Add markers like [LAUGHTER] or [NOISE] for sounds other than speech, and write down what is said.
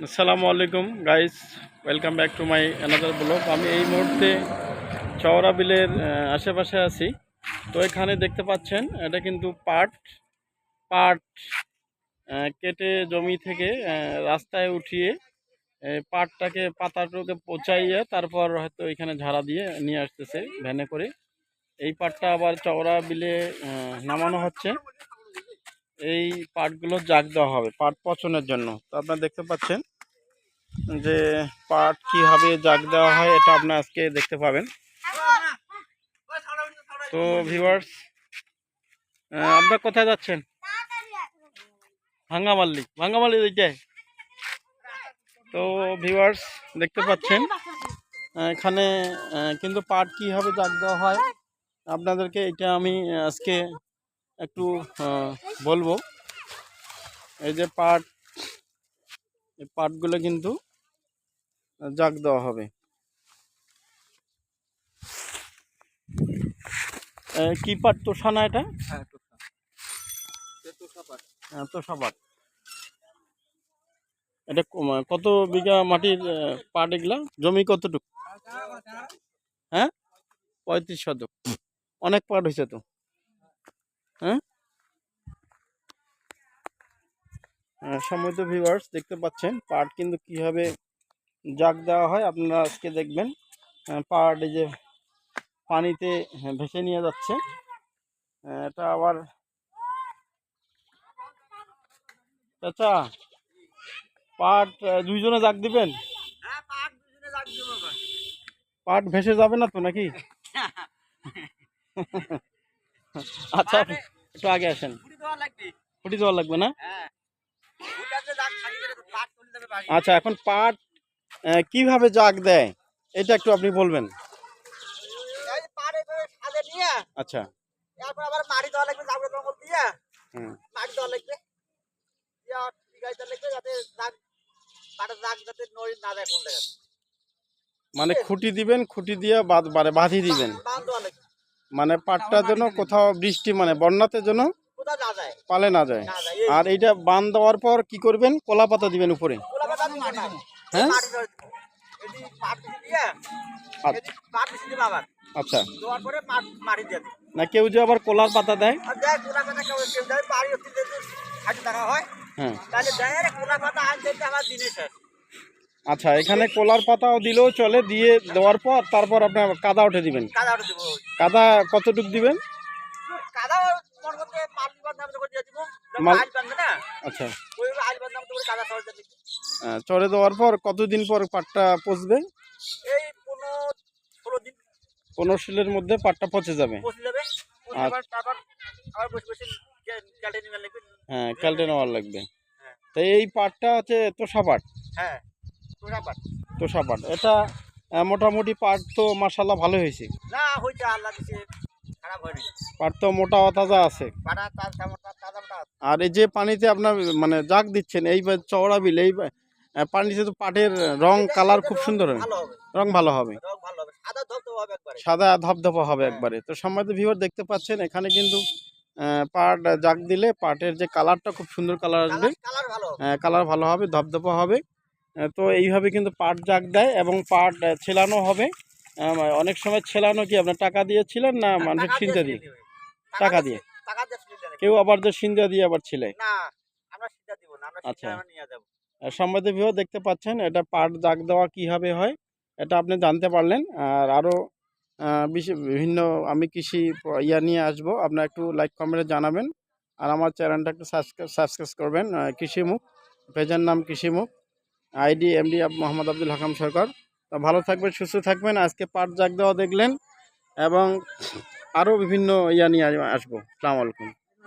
আসসালামু আলাইকুম guys welcome back to my another blog আমি এই মুহূর্তে চওড়া বিলের আশেপাশে আছি। তো এখানে দেখতে পাচ্ছেন, এটা কিন্তু পাট পাট কেটে জমি থেকে রাস্তায় উঠিয়ে পাটটাকে পাতাটাকে পচাইয়ে তারপর হয়তো এখানে ঝাড়া দিয়ে নিয়ে আসতেছে, ভ্যানে করে। এই পাটটা আবার চওড়া বিলে নামানো হচ্ছে। এই পাটগুলো জাগ দেওয়া হবে, পাট পচনের জন্য। তো আপনারা দেখতে পাচ্ছেন যে পাট কীভাবে জাগ দেওয়া হয়, এটা আপনারা আজকে দেখতে পাবেন। তো ভিউয়ার্স আপনারা কোথায় যাচ্ছেন? ভাঙ্গামাল্লি। ভাঙ্গামাল্লি দিকে। তো ভিউয়ার্স দেখতে পাচ্ছেন এখানে কিন্তু পাট কীভাবে জাগ দেওয়া হয়, আপনাদেরকে এটা আমি আজকে একটু বলব। এই যে পাট এই পাটগুলো কিন্তু জাগ দেওয়া হবে। কি পাট? তোষা না এটা হ্যাঁ, তোষা পাট। এটা কত বিঘা মাটির পাট এগুলা? জমি কতটুকু? হ্যাঁ? পঁয়ত্রিশ শতক। অনেক পাট হয়েছে তো। হ্যাঁ? সম্মিলিত ভিউয়ার্স দেখতে পাচ্ছেন পাট কিন্তু কীভাবে জাগ দেওয়া হয় আপনারা আজকে দেখবেন। পাট এই যে পানিতে হ্যাঁ, ভেসে নিয়ে যাচ্ছে। এটা আবার চাচা পাট দুইজনে জাগ দিবেন? পাট ভেসে যাবে না তো নাকি? [LAUGHS] আচ্ছা একটু আগে আসেন। ফুটি দেওয়া লাগবে। না? আচ্ছা এখন পাট কীভাবে জাগ দেয়? এটা একটু আপনি বলবেন। আচ্ছা। তারপর আবার মাটি দেওয়া লাগবে জাবড়া দিয়ে। হুম। লাগবে। দিয়া টিকাই দেওয়া লাগবে যাতে দাগ যাতে নড়ি না যায় মানে খুঁটি দিবেন খুঁটি দিয়ে বারে বাঁধি দিবেন। মানে পাটটা যেন কোথাও বৃষ্টি মানে বন্যাতে যায়। পালে না যায়। আর এইটা বান দেওয়ার পর কি করবেন? কলা পাতা দিবেন উপরে। হ্যাঁ? দিয়া আচ্ছা। আচ্ছা। না কেউ যে আবার কলার পাতা দেয়? হয় আচ্ছা এখানে কলার পাতাও দিলেও চলে দিয়ে দেওয়ার পর তারপর আপনার কাদা উঠে দিবেন। কাদা কতটুক দিবেন? আচ্ছা। আহ, চড়ে দেওয়ার পর কতদিন পর পাটটা পচবে? পনেরো শিলের মধ্যে পাটটা পচে যাবে। আচ্ছা। হ্যাঁ ক্যালটে নেওয়ার লাগবে। হ্যাঁ। তো এই পাটটা হচ্ছে তোষা পাট? হ্যাঁ। পাট তোষা পাট এটা মোটামুটি পাট তো মাসাল্লাহ ভালো হয়েছে। না হইছে আল্লাহ দিছে খারাপ হয়নি। পাট তো মোটা তাজা আছে। আর এই যে পানিতে আপনার মানে জাগ দিচ্ছেন এই চওড়া বিল এই পানিতে তো পাটের রং কালার খুব সুন্দর হবে। রং ভালো হবে। সাদা ধপধপা হবে একবারে। তো সম্মানিত ভিউয়ার দেখতে পাচ্ছেন এখানে কিন্তু পাট জাগ দিলে পাটের যে কালারটা খুব সুন্দর কালার আসবে। কালার ভালো হবে। কালার ভালো হবে ধপধপা হবে। তো এইভাবে কিন্তু পাট জাগ দেয় এবং পাট ছেলানো হবে। অনেক সময় ছেলানো কি আপনার টাকা দিয়েছিলেন না মানুষের সিন্ধা দিয়ে টাকা দিয়ে? কেউ আবার যে সিন্ধা দিয়ে আবার ছিলে? আচ্ছা। সম্বাদে ভিউ দেখতে পাচ্ছেন এটা পাট জাগ দেওয়া কীভাবে হয় এটা আপনি জানতে পারলেন। আর আরও বিভিন্ন আমি কৃষি ইয়া নিয়ে আসব আপনার একটু লাইক কমেন্টে জানাবেন। আর আমার চ্যানেলটা একটু সাবস্ক্রাইব সাবস্ক্রাইব করবেন কৃষিমুখ পেজের নাম Krishimukh. ID, MD Mohammad Abdul Hakam Sarkar. তা ভালো থাকবেন, সুস্থ থাকবেন। আজকে পাট জাগ দেওয়া দেখলেন এবং আরও বিভিন্ন ইয়া নিয়ে আসব। আসসালামু আলাইকুম।